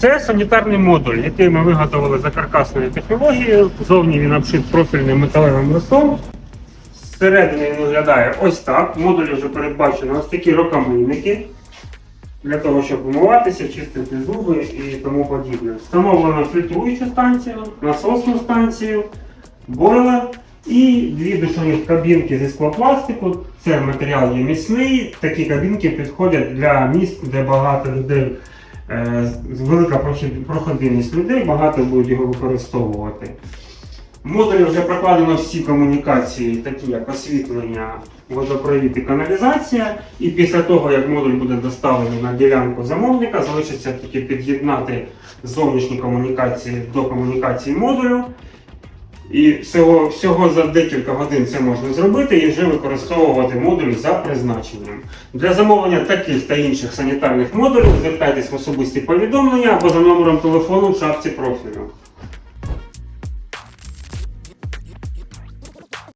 Це санітарний модуль, який ми виготовили за каркасною технологією. Зовні він обшит профільним металевим листом. Зсередини він виглядає ось так. Модулі вже передбачено ось такі рукомийники для того, щоб вмиватися, чистити зуби і тому подібне. Встановлено фільтруючу станцію, насосну станцію, бойлер і дві душових кабінки зі склопластику. Це матеріал є міцний. Такі кабінки підходять для міст, де багато людей, велика прохід- проходимість людей, багато будуть його використовувати. В модулі вже прокладено всі комунікації, такі як освітлення, водопровід і каналізація. І після того, як модуль буде доставлений на ділянку замовника, залишиться тільки під'єднати зовнішні комунікації до комунікації модулю. І всього, всього за декілька годин це можна зробити і вже використовувати модуль за призначенням. Для замовлення таких та інших санітарних модулів звертайтесь в особисті повідомлення або за номером телефону в шапці профілю.